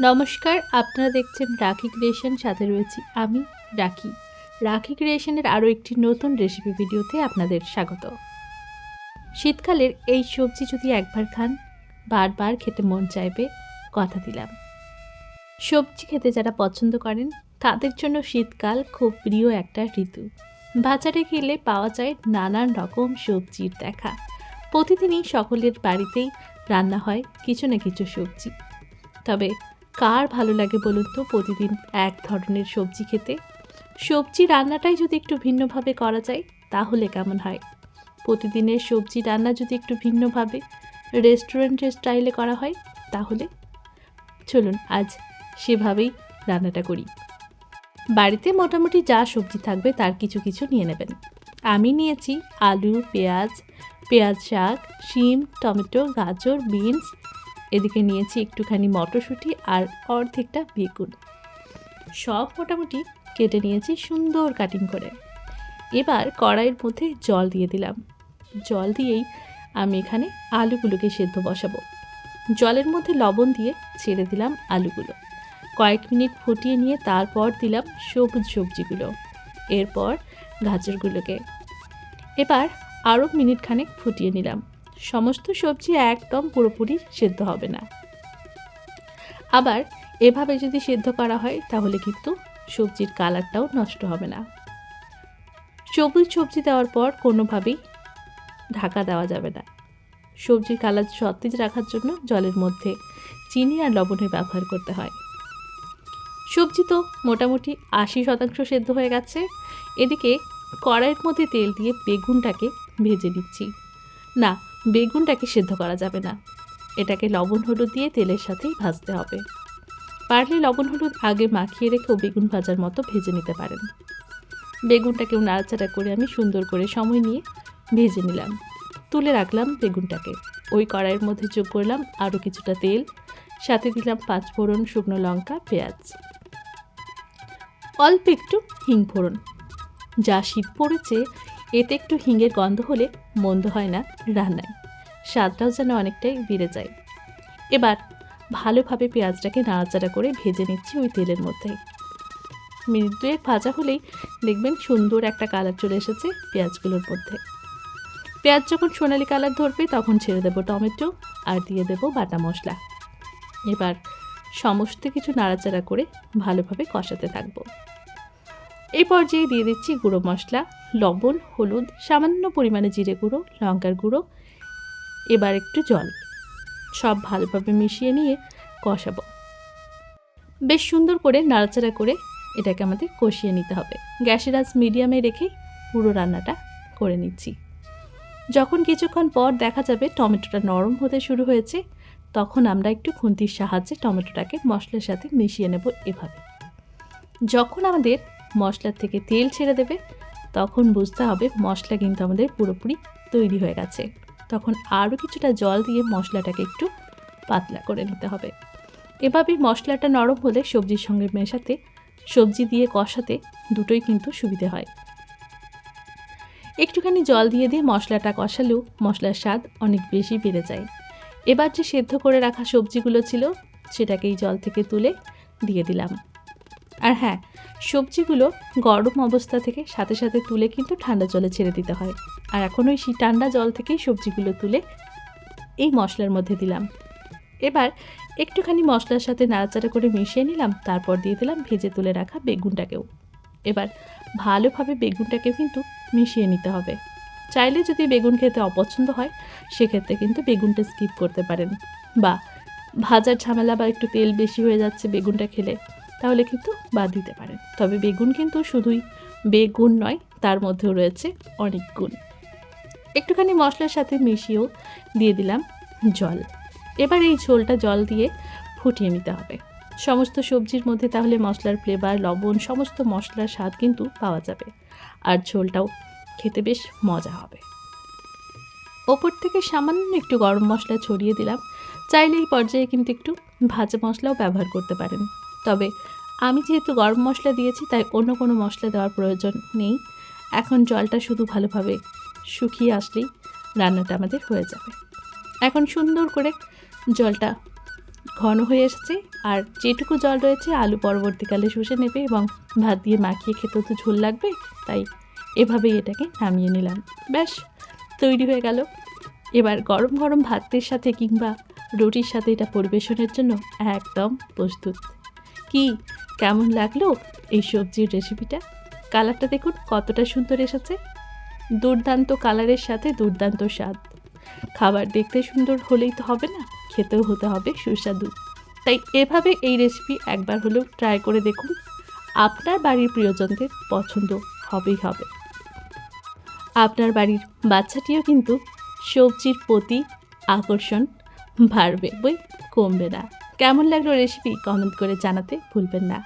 নমস্কার, আপনারা দেখছেন রাখি ক্রিয়েশন, সাথে রয়েছি আমি, রাখি। রাখি ক্রিয়েশনের আরও একটি নতুন রেসিপি ভিডিওতে আপনাদের স্বাগত। শীতকালের এই সবজি যদি একবার খান, বারবার খেতে মন চাইবে, কথা দিলাম। সবজি খেতে যারা পছন্দ করেন, তাদের জন্য শীতকাল খুব প্রিয় একটা ঋতু। বাজারে গেলে পাওয়া যায় নানান রকম সবজির দেখা। প্রতিদিনই সকলের বাড়িতেই রান্না হয় কিছু না কিছু সবজি। তবে কার ভালো লাগে বলুন তো? প্রতিদিন এক ধরনের সবজি খেতে। সবজি রান্নাটাই যদি একটু ভিন্নভাবে করা যায়, তাহলে কেমন হয়? প্রতিদিনের সবজি রান্না যদি একটু ভিন্নভাবে রেস্টুরেন্টের স্টাইলে করা হয়, তাহলে? চলুন, আজ সেভাবেই রান্নাটা করি। বাড়িতে মোটামুটি যা সবজি থাকবে, তার কিছু কিছু নিয়ে নেবেন। আমি নিয়েছি আলু, পেঁয়াজ পেঁয়াজ শাক, শিম, টমেটো, গাজর, বিনস এদিকে নিয়েছি একটুখানি মটরশুঁটি আর অর্ধেকটা বেগুন। সব মোটামুটি কেটে নিয়েছি সুন্দর কাটিং করে। এবার কড়াইয়ের মধ্যে জল দিয়ে দিলাম। জল দিয়েই আমি এখানে আলুগুলোকে সেদ্ধ বসাবো। জলের মধ্যে লবণ দিয়ে ছেড়ে দিলাম আলুগুলো। কয়েক মিনিট ফুটিয়ে নিয়ে তারপর দিলাম সবুজ সবজিগুলো। এরপর গাজরগুলোকে। এবার আরও মিনিট খানেক ফুটিয়ে নিলাম। সমস্ত সবজি একদম পুরোপুরি সেদ্ধ হবে না। আবার এভাবে যদি সেদ্ধ করা হয়, তাহলে কিন্তু সবজির কালারটাও নষ্ট হবে না। সবুজ সবজি দেওয়ার পর কোনোভাবেই ঢাকা দেওয়া যাবে না। সবজির কালার সতেজ রাখার জন্য জলের মধ্যে চিনি আর লবণের ব্যবহার করতে হয়। সবজি তো মোটামুটি আশি শতাংশ সেদ্ধ হয়ে গেছে। এদিকে কড়াইয়ের মধ্যে তেল দিয়ে বেগুনটাকে ভেজে নিচ্ছি। না বেগুনটাকে সেদ্ধ করা যাবে না। এটাকে লবণ হলুদ দিয়ে তেলের সাথেই ভাজতে হবে। পারলে লবণ হলুদ আগে মাখিয়ে রেখেও বেগুন ভাজার মতো ভেজে নিতে পারেন। বেগুনটাকেও নাড়াচাড়া করে আমি সুন্দর করে সময় নিয়ে ভেজে নিলাম। তুলে রাখলাম বেগুনটাকে। ওই কড়াইয়ের মধ্যে যোগ করলাম আরও কিছুটা তেল। সাথে দিলাম পাঁচ ফোড়ন শুকনো লঙ্কা, পেঁয়াজ। অল্প একটু হিং ফোড়ন। যা শীত পড়েছে এতে একটু হিঙের গন্ধ হলে মন্দ হয় না রান্নায়। স্বাদটাও যেন অনেকটাই বেড়ে যায়। এবার ভালোভাবে পেঁয়াজটাকে নাড়াচাড়া করে ভেজে নিচ্ছি ওই তেলের মধ্যে। মিনিট দুয়েক ভাজা হলেই দেখবেন সুন্দর একটা কালার চলে এসেছে পেঁয়াজগুলোর মধ্যে। পেঁয়াজ যখন সোনালি কালার ধরবে তখন ছেড়ে দেবো টমেটো আর দিয়ে দেবো বাটা মশলা। এবার সমস্ত কিছু নাড়াচাড়া করে ভালোভাবে কষাতে থাকব। এই পর্যায়ে দিয়ে দিচ্ছি গুঁড়ো মশলা, লবণ, হলুদ, সামান্য পরিমাণে জিরে গুঁড়ো, লঙ্কার গুঁড়ো, এবার একটু জল। সব ভালোভাবে মিশিয়ে নিয়ে কষাবো। বেশ সুন্দর করে নাড়াচাড়া করে এটাকে আমাদের কষিয়ে নিতে হবে। গ্যাসের আজ মিডিয়ামে রেখে পুরো রান্নাটা করে নিচ্ছি। যখন কিছুক্ষণ পর দেখা যাবে টমেটোটা নরম হতে শুরু হয়েছে, তখন আমরা একটু খুন্তির সাহায্যে টমেটোটাকে মশলার সাথে মিশিয়ে নেব এভাবে। যখন আমাদের মশলার থেকে তেল ছেড়ে দেবে। তখন বুঝতে হবে মশলা কিন্তু আমাদের পুরোপুরি তৈরি হয়ে গেছে। তখন আরও কিছুটা জল দিয়ে মশলাটাকে একটু পাতলা করে নিতে হবে। এভাবেই মশলাটা নরম হলে সবজির সঙ্গে মেশাতে, সবজি দিয়ে কষাতে দুটোই কিন্তু সুবিধে হয়। একটুখানি জল দিয়ে দিয়ে মশলাটা কষালেও মশলার স্বাদ অনেক বেশি বেড়ে যায়। এবার যে সেদ্ধ করে রাখা সবজিগুলো ছিল, সেটাকেই জল থেকে তুলে দিয়ে দিলাম। আর হ্যাঁ সবজিগুলো গরম অবস্থা থেকে সাথে সাথে তুলে কিন্তু ঠান্ডা জলে ছেড়ে দিতে হয়। আর এখন ওই সেই ঠান্ডা জল থেকেই সবজিগুলো তুলে এই মশলার মধ্যে দিলাম। এবার একটুখানি মশলার সাথে নাড়াচাড়া করে মিশিয়ে নিলাম, তারপর দিয়ে দিলাম ভেজে তুলে রাখা বেগুনটাকেও। এবার ভালোভাবে বেগুনটাকে কিন্তু মিশিয়ে নিতে হবে। চাইলে যদি বেগুন খেতে অপছন্দ হয়, সেক্ষেত্রে কিন্তু বেগুনটা স্কিপ করতে পারেন। বা ভাজার ঝামেলা বা একটু তেল বেশি হয়ে যাচ্ছে বেগুনটা খেলে তাহলে কিন্তু বাদ দিতে পারেন। তবে বেগুন কিন্তু শুধুই বেগুন নয়, তার মধ্যেও রয়েছে অনেক গুণ। একটুখানি মশলার সাথে মিশিয়েও দিয়ে দিলাম জল। এবার এই ঝোলটা জল দিয়ে ফুটিয়ে নিতে হবে। সমস্ত সবজির মধ্যে তাহলে মশলার ফ্লেভার লবণ, সমস্ত মশলার স্বাদ কিন্তু পাওয়া যাবে। আর ঝোলটাও খেতে বেশ মজা হবে। ওপর থেকে সামান্য একটু গরম মশলা ছড়িয়ে দিলাম। চাইলে এই পর্যায়ে কিন্তু একটু ভাজা মশলাও ব্যবহার করতে পারেন। তবে আমি যেহেতু গরম মশলা দিয়েছি, তাই অন্য কোনো মশলা দেওয়ার প্রয়োজন নেই। এখন জলটা শুধু ভালোভাবে শুকিয়ে আসলেই রান্নাটা আমাদের হয়ে যাবে। এখন সুন্দর করে জলটা ঘন হয়ে এসেছে, আর যেটুকু জল রয়েছে আলু পরবর্তীকালে শুষে নেবে এবং ভাত দিয়ে মাখিয়ে খেতেও তো ঝোল লাগবে, তাই এভাবেই এটাকে নামিয়ে নিলাম। ব্যাস, তৈরি হয়ে গেল। এবার গরম গরম ভাতের সাথে কিংবা রুটির সাথে এটা পরিবেশনের জন্য একদম প্রস্তুত। কি? কেমন লাগল এই সবজির রেসিপিটা কালারটা দেখুন, কতটা সুন্দর এসেছে। দুর্দান্ত কালারের সাথে দুর্দান্ত স্বাদ। খাবার দেখতে সুন্দর হলেই তো হবে না, খেতেও হতে হবে, সুস্বাদু। তাই এভাবে এই রেসিপি একবার হলেও ট্রাই করে দেখুন। আপনার বাড়ির প্রিয়জনদের পছন্দ হবেই হবে। আপনার বাড়ির বাচ্চাটিও কিন্তু সবজির প্রতি আকর্ষণ বাড়বে, বই কমবে না। কেমন লাগল রেসিপি কমেন্ট করে জানাতে ভুলবেন না।